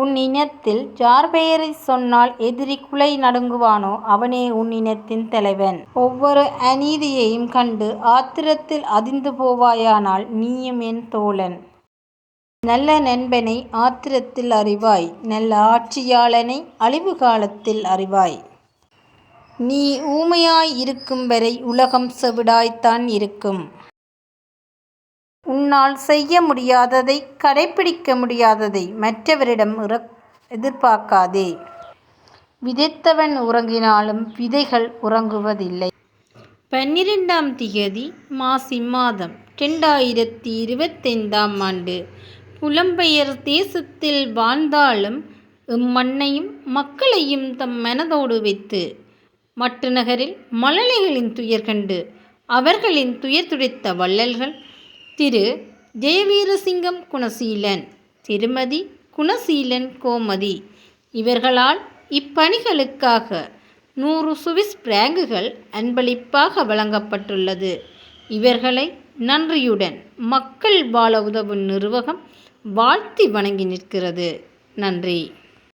உன் இனத்தில் யார்பெயரைச் சொன்னால் எதிரி குலை நடுங்குவானோ அவனே உன் இனத்தின் தலைவன். ஒவ்வொரு அநீதியையும் கண்டு ஆத்திரத்தில் அதிர்ந்து போவாயானால் நீயும் என் தோழன். நல்ல நண்பனை ஆத்திரத்தில் அறிவாய் நல்ல ஆட்சியாளனை அழிவு காலத்தில் அறிவாய். நீ ஊமையாய் இருக்கும் வரை உலகம் செவிடாய்த்தான் இருக்கும். உன்னால் செய்ய முடியாததை கடைப்பிடிக்க முடியாததை மற்றவரிடம் எதிர்பார்க்காதே. விதைத்தவன் உறங்கினாலும் விதைகள் உறங்குவதில்லை. பன்னிரெண்டாம் திகதி மாசி மாதம் ரெண்டாயிரத்தி இருபத்தைந்தாம் ஆண்டு புலம்பெயர் தேசத்தில் வாழ்ந்தாலும் இம்மண்ணையும் மக்களையும் தம் மனதோடு வைத்து மட்டுநகரில் மழலைகளின் துயர் கண்டு அவர்களின் துயர் துடைத்த வள்ளல்கள் திரு. ஜெயவீரசிங்கம் குணசீலன் திருமதி குணசீலன் கோமதி இவர்களால் இப்பணிகளுக்காக நூறு சுவிஸ் பிராங்குகள் அன்பளிப்பாக வழங்கப்பட்டுள்ளது. இவர்களை நன்றியுடன் மக்கள் வாழ உதவும் நிறுவகம் வாழ்த்தி வணங்கி நிற்கிறது. நன்றி.